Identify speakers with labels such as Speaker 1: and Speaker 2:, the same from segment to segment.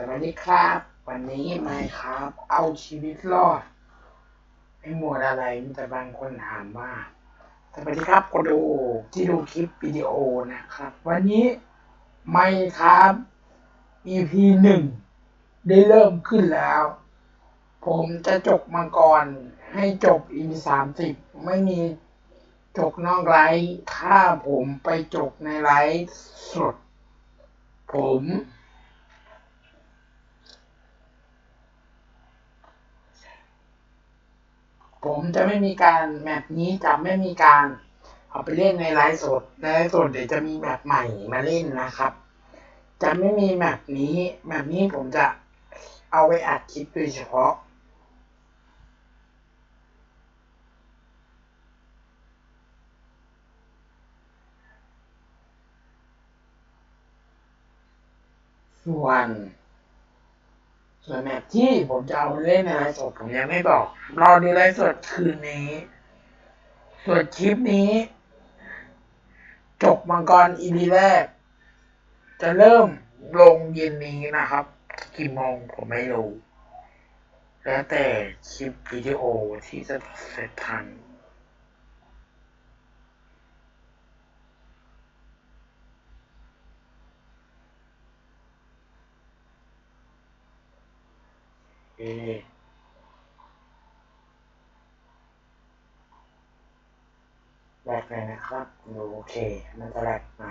Speaker 1: สวัสดีครับ วันนี้ไม่ครับ เอาชีวิตรอดไม่หมดอะไรมีแต่บางคนถามว่าสวัสดีครับคนดูที่ดูคลิปวิดีโอนะครับ วันนี้ไม่ครับ EP หนึ่งได้เริ่มขึ้นแล้ว ผมจะจบมังกรให้จบ EP สามสิบไม่มีจบนอกไลฟ์ถ้าผมไปจบในไลฟ์สดผม ผมจะไม่มีการแมปนี้จะไม่มีการเอาไปเล่นในไลฟ์สดในไลฟ์สดเดี๋ยวจะมีแมปใหม่มาเล่นนะครับ จะไม่มีแมปนี้แมปนี้ผมจะเอาไว้อัดคลิปโดยเฉพาะส่วน ส่วนแมปที่ผมจะเอาเล่นในไลฟ์สดผมยังไม่บอก รอดูไลฟ์สดคืนนี้ ส่วนคลิปนี้จบมังกรอีพีแรก จะเริ่มลงเย็นนี้นะครับ กี่โมงผมไม่รู้ แล้วแต่คลิปวิดีโอที่จะเสร็จทัน แรกเลยนะครับดูโอเค มันจะแรกหน่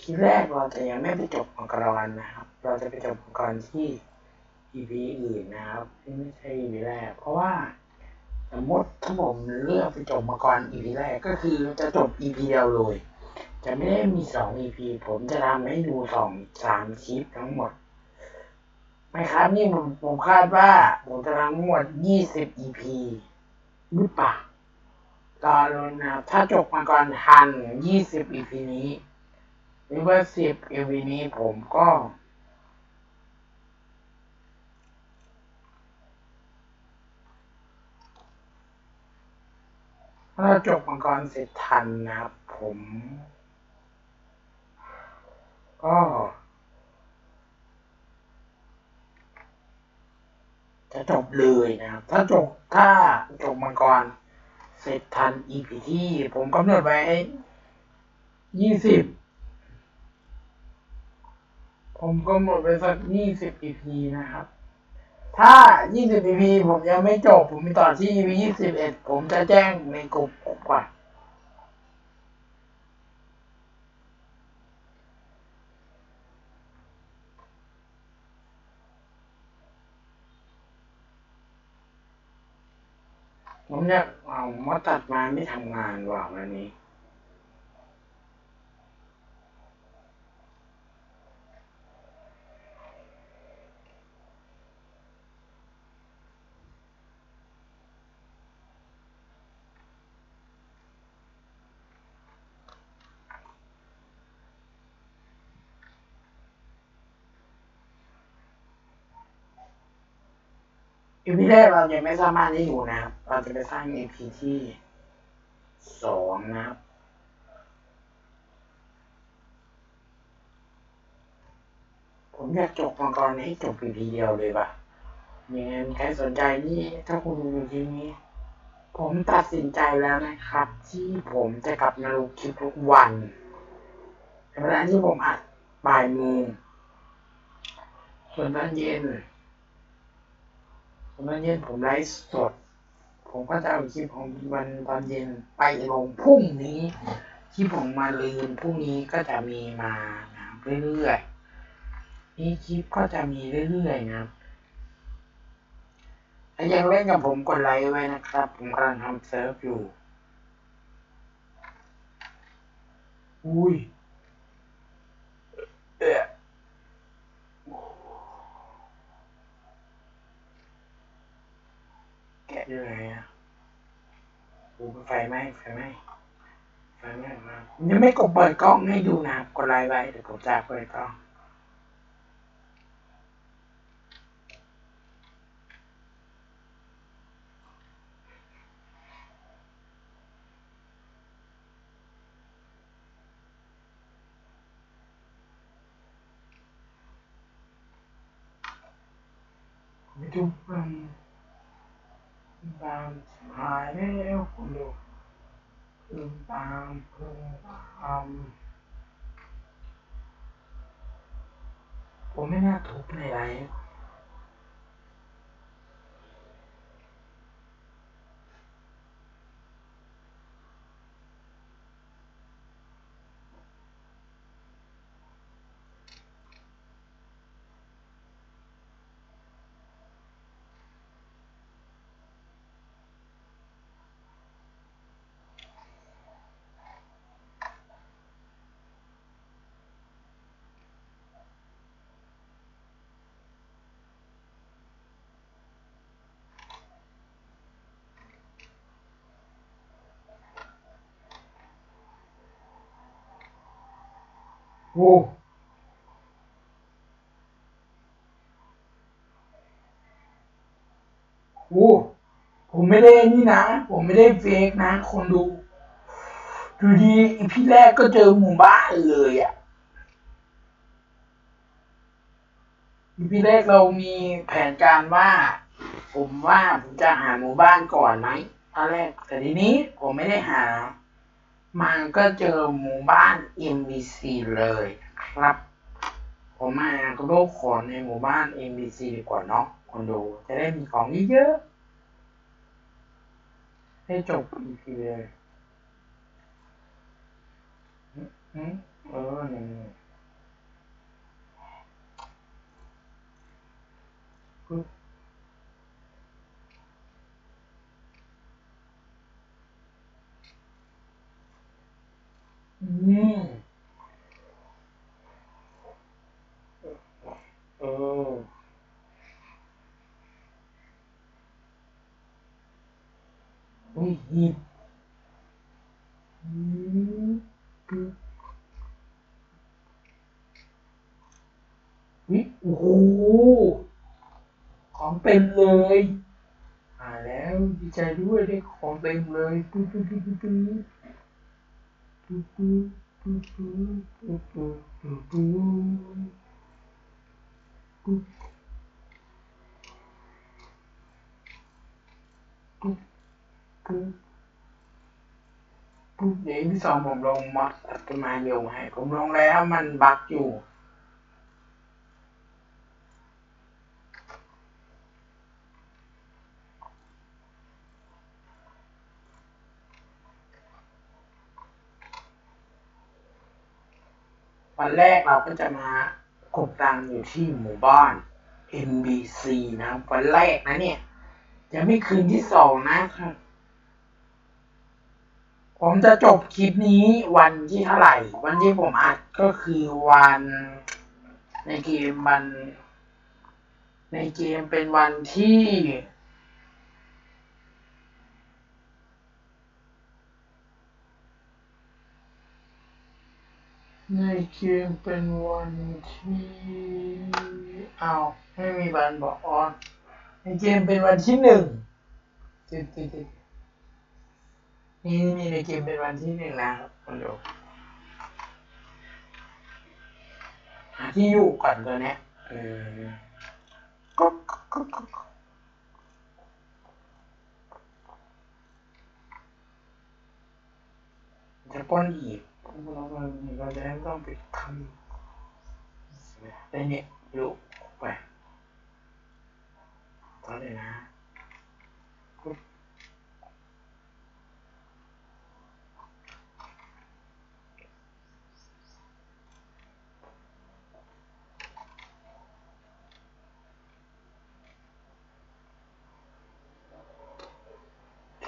Speaker 1: คลิปแรกเราจะยังไม่ไปจบมังกรนนะครับ เราจะไปจบมังกรที่ EP อื่นนะครับที่ไม่ใช่ EP แรกเพราะว่า สมมติถ้าผมเลือกไปจบมังกร EP แรกก็คือจะจบ EP เดียวเลย จะไม่ได้มีสอง EP ผมจะทำให้ดูสองสามคลิปทั้งหมดไม่ครับนี่ผมผมคาดว่าผมจะทำทั้งหมดยี่สิบ EP หรือเปล่ารอรุ้นนะถ้าจบมังกรทันยี่สิบ EP นี้หรือว่าสิบ EP นี้ผมก็ ถ้าเราจบมังกรเสร็จทันนะครับผม ก็ จะจบเลยนะครับ ถ้าจบถ้าจบมังกรเสร็จทัน EP ที่ผมกำหนดไว้ยี่สิบผมกำหนดไว้สักยี่สิบ EP นะครับ ถ้า 20 EP ผมยังไม่จบ ผมมีต่อที่ EP 21 ผมจะแจ้งในกลุ่มก่อนผมอยากเอามาตัดมาไม่ทำงานว่ะวันนี้ EP แรกเรายังไม่สามารถได้อยู่นะครับ เราจะไปสร้าง EP ที่สองนะครับ ผมอยากจบมังกรให้จบ EP เดียวเลยป่ะยังไงมีใครสนใจนี่ถ้าคุณดูทีนี้ ผมตัดสินใจแล้วนะครับ ที่ผมจะกลับมาลงคลิปทุกวันในเวลาที่ผมอัดบ่ายโมงส่วนตอนเย็น ตอนเย็นผมไลฟ์สด ผมก็จะเอาคลิปของวันตอนเย็นไปลงพรุ่งนี้ ที่ผมมาลืมพรุ่งนี้ก็จะมีมานะเรื่อยๆนี่คลิปก็จะมีเรื่อยๆนะครับถ้ายังเล่นกับผมกดไลค์ไว้นะครับ ผมกำลังทำเซิร์ฟอยู่ อุ้ยเอะ ชื่ออะไรอะกูไฟไหมไฟไหมไฟไหม้มายังไม่กดเปิดกล้องให้ดูนะกดไลน์ไว้เดี๋ยวผมจะเปิดกล้องไม่ดู ตามหายแล้วคุณดูพึงตามพึงตามผมไม่น่าทุบในไรฟ์ โอ้โหผมไม่ได้นี่นะ ผมไม่ได้เฟกนะ คนดู ดูดีอีพี่แรกก็เจอหมู่บ้านเลยอะ่ะอีพี่แรกเรามีแผนการว่า ผมว่าผมจะหาหมู่บ้านก่อนไหมตอนแรกแต่ทีนี้ผมไม่ได้หา มันก็เจอหมู่บ้าน MBC เลยครับ ผมมาก็โลกขอในหมู่บ้าน MBC ดีกว่าเนาะคนดูจะได้มีของเยอะๆให้จบ EP เลยอืมเออนี่ปึ๊บอืม เอออุ้ยหีบอืมปึ๊บวิโอ้โหของเต็มเลยอ่าแล้วดีใจด้วยได้ของเต็มเลยปึ๊บปึ๊บปึ๊บปึ๊บปึ๊บปึ๊บปึ๊บปึ๊บปึ๊บปึ๊บ เดี๋ยวที่สองผมลงมอสอัตมาโยงให้ ผมลงแล้วมันบั๊กอยู่วันแรกเราก็จะมา กดตังค์อยู่ที่หมู่บ้าน MBC นะครับวันแรกนะเนี่ย จะไม่คืนที่สองนะครับ ผมจะจบคลิปนี้วันที่เท่าไหร่ วันที่ผมอัดก็คือวันในเกมมัน ในเกมเป็นวันที่ ในเกมเป็นวันที่เอาวไม่มีวันบอกออนในเกมเป็นวันที่หนึ่งติดติดติดนี่นี่ในเกมเป็นวันที่หนึ่งนะครับคนดูหาที่อยู่ก่อนตัวเนี้ยเออก็ก็ก็ก็ก็จะป้อนอีก เราเราเราจะได้ไม่ต้องไปทำในเนี่ยลุกไปตอนเลยนะปุ๊บ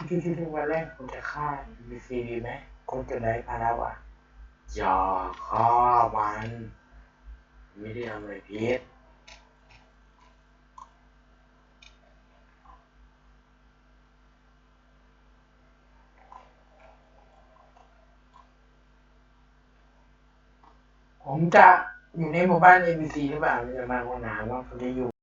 Speaker 1: ชุดๆๆวันแรกผมจะฆ่า BC ดีไหมคนจะได้พาแล้วอะ อย่าฆ่ามันไม่ได้ทำอะไรผิดผมจะอยู่ในหมู่บ้าน ABC หรือเปล่าจะมาคนหาว่าเขาจะอยู่